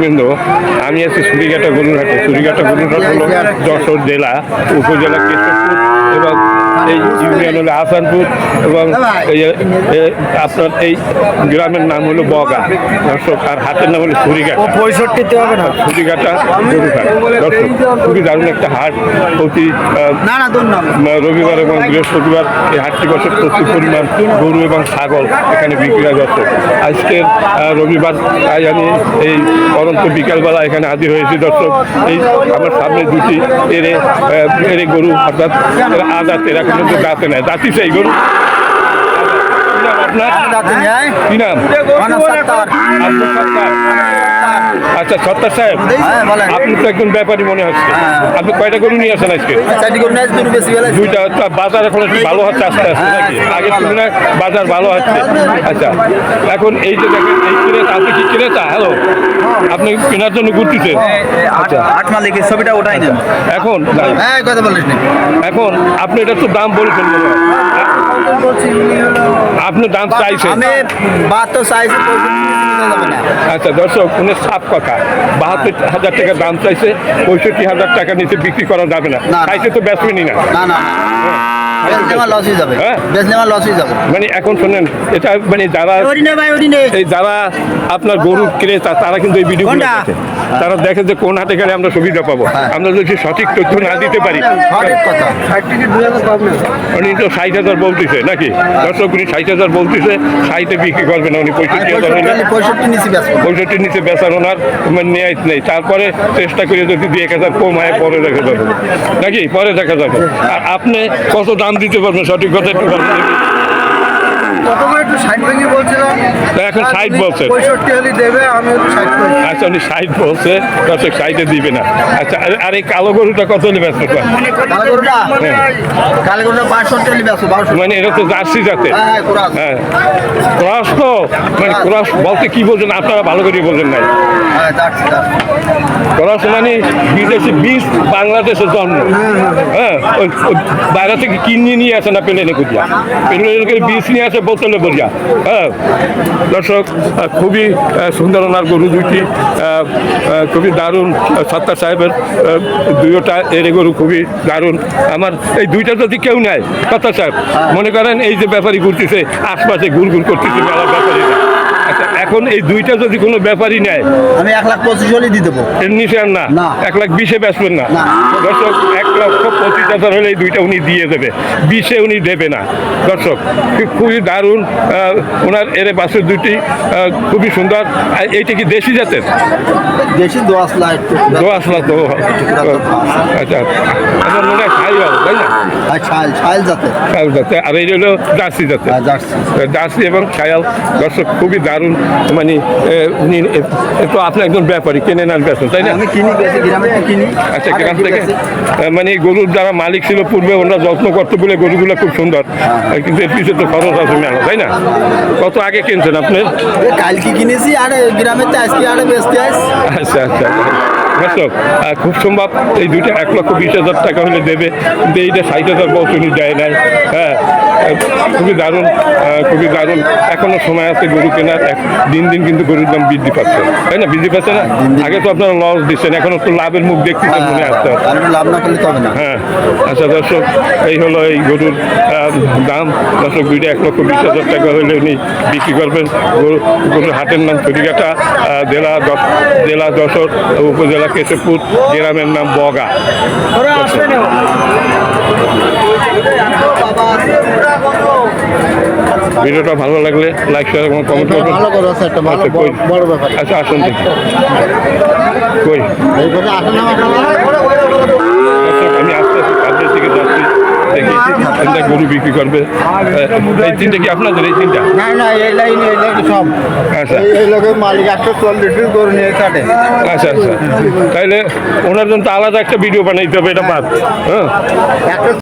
কিন্তু আমি আছি সুরিঘাটা গরুরহাটে। সুরিঘাটা গরুরহাট হল যশোর জেলা উপজেলা কেশবপুর এবং এই ইউনিয়ন হলো আসানপুর এবং আপনার এই গ্রামের নাম হলো বগা। দর্শক আর হাতের নাম হলো সুরিঘাটা। পঁয়ষট্টিতে হবে না? সুরিঘাটা গরুরহাট। দর্শক খুবই দারুণ একটা হাট। প্রতি রবিবার এবং বৃহস্পতিবার এই হাটটি বসে প্রচুর পরিমাণ গরু এবং ছাগল এখানে বিক্রি হয় যাচ্ছে আজকের রবিবার তাই আমি এই পরন্ত বিকালবেলা এখানে হাজির হয়েছি দর্শক। এই আমার সামনে দুটি এরে এরে গরু অর্থাৎ এরা আদাতের এখন কিন্তু দাঁতে নেয়। দাঁতি সেই গরু। আপনার? কি নাম। আচ্ছা সত্তার সাহেব হ্যাঁ, আপনি তো একজন ব্যাপারী মনে হচ্ছে। আপনি কয়টা গরু নিয়ে আসেন আজকে? দুইটা বাজার এখন একটু ভালো হচ্ছে আস্তে আস্তে নাকি? আগের তুলনায় বাজার ভালো হচ্ছে। আচ্ছা এখন এই যে দেখেন এই ক্রেতা আপনি কি ক্রেতা? হ্যালো আপনি কেনার জন্য ঘুরতেছেন? আচ্ছা। আট মালিকের ছবিটা ওটাই নেন। এখন হ্যাঁ এখন আপনি এটা তো দাম বলেছেন মনে হয়। আপনি দাম চাইছেন। আমি বাহাত্তর চাইছি না। আচ্ছা দর্শক উনি সাফ কথা। বাহাত্তর হাজার টাকা দাম চাইছে পঁয়ষট্টি হাজার টাকা নিচে বিক্রি করা যাবে না। চাইছে তো ব্যাসমিনি না। না না। আমার লস হয়ে যাবে। হ্যাঁ? লস হয়ে যাবে। মানে এখন শোনেন এটা মানে যারা ওরিনে ভাই ওরিনে এই যারা আপনার গরু ক্রেতা তারা কিন্তু এই ভিডিও তারা দেখে যে কোন হাটে গেলে আমরা সুবিধা পাবো। হ্যাঁ। আমরা যদি সঠিক তথ্য না দিতে পারি। উনি তো ষাট হাজার বলতেছে নাকি? দর্শক উনি ষাট হাজার বলতেছে ষাটে বিক্রি করবে না উনি পঁয়ষট্টি হাজার পঁয়ষট্টি নিচে পঁয়ষট্টির নিচে বেচার ওনার মানে নেয় নেই। তারপরে চেষ্টা করে যদি দুই এক হাজার কম হয় পরে দেখা যাবে। নাকি? পরে দেখা যাবে। আর আপনি কত দাম দিতে পারবেন সঠিক কথা একটু। প্রথমে একটু ষাট ভেঙে বলছিলাম। এখন ষাট বলছেন পঁয়ষট্টি হলে দেবে আমি আচ্ছা উনি ষাট বলছে দর্শক ষাটে দিবে না। আচ্ছা আর- আর এই কালো গরুটা কত হলে ব্যস্ত কালো গরুটা? কালো গরুটা পাঁচষট্টি হলে বেচবো মানে এটা তো জার্সি জাতে হ্যাঁ হ্যাঁ কোরাস। হ্যাঁ। ক্রস তো? মানে ক্রস বলতে কি বলছেন? আপনারা ভালো করে বলছেন নাই। হ্যাঁ ক্রস মানে বিদেশি বীজ বাংলাদেশের জন্ম। হ্যাঁ বাইরে থেকে কিনে নিয়ে আসে না প্লেনে করিয়া প্লেনে বীজ নিয়ে আসে বোতলে বলিয়া হ্যাঁ দর্শক খুবই সুন্দর ওনার গরু দুইটি খুবই দারুণ সত্তা সাহেবের দুইটা, এর গরু খুবই দারুণ। আমার এই দুইটা যদি কেউ নেয় সত্তা সাহেব, মনে করেন এই যে ব্যাপারী ঘুরতেছে, আশপাশে ঘুর ঘুর করতেছে এখন এই দুইটা যদি কোনো ব্যাপারই নেয় আমি এক লাখ পঁচিশ হলে দিয়ে দেবো। এর নিচে আর না। এক লাখ বিশে বেচবেন না। দর্শক এক লক্ষ পঁচিশ হাজার হলে এই দুইটা উনি দিয়ে দেবে। বিশে উনি দেবে না। দর্শক খুবই দারুণ ওনার এর বাসের দুটি খুবই সুন্দর। আর এইটা কি দেশি জাতের? বেশি দোয়াশ তো আসলা তো আচ্ছা। আমার মনে হয় খাই তাই না? ছাল ছাল আর এই হলো জার্সি জাতের। হ্যাঁ, জার্সি। জার্সি এবং ছায়াল দর্শক খুবই দারুণ। মানে উনি এ, তো আপনি একজন ব্যাপারী কেনেন আর বেচেন তাই না? কিনি কিনি। আচ্ছা গ্রাম থেকে? মানে গরুর যারা মালিক ছিল পূর্বে ওনারা যত্ন করতে বলে গরুগুলো খুব সুন্দর। কিন্তু এর পিছনে তো খরচ আছে মেলা তাই না? কত আগে কিনছেন আপনি? কালকে কিনেছি আর গ্রামের তো আজকে আর বেচতে আচ্ছা আচ্ছা। খুব সম্ভব এই দুইটা এক লক্ষ বিশ হাজার টাকা হলে দেবে কিন্তু এইটা ষাট হাজার বছরই দেয় নাই। হ্যাঁ খুবই দারুণ খুবই দারুণ। এখনও সময় আছে গরু কেনার এক- দিন দিন কিন্তু গরুর দাম বৃদ্ধি পাচ্ছে। তাই না? বৃদ্ধি পাচ্ছে না? আগে তো আপনারা লস দিচ্ছেন এখন তো লাভের মুখ দেখতেছেন মনে আসতে আর লাভ না করলে হ্যাঁ আচ্ছা দর্শক এই হলো এই গরুর দাম। দর্শক দুইটা এক লক্ষ বিশ হাজার টাকা হলে উনি বিক্রি করবেন। গরু গরুর হাটের নাম আহ, জেলা দশ জেলা যশোর উপজেলা কেশবপুর গ্রামের নাম বগা। ভিডিওটা ভালো লাগলে লাইক শেয়ার এবং কমেন্ট করবেন। ভালো করো আছে একটা ভালো আচ্ছা? বড়- বড় ব্যাপার। আচ্ছা আসুন দেখি। কই? এই কথা আসে না দর্শক, আমি আস্তে আস্তে কাজের দিকে যাচ্ছি দেখি তিনটা গরু বিক্রি করবে। এই তিনটা কি আপনাদের এই তিনটা? না না এই লাইন এই লাইন সব। আচ্ছা। এই- লোকের মালিক একশো চল্লিশ গরু নিয়ে কাটে আচ্ছা আচ্ছা। তাইলে ওনার জন্য তো আলাদা একটা ভিডিও বানাইতে হবে এটা বাদ। হ্যাঁ। একটা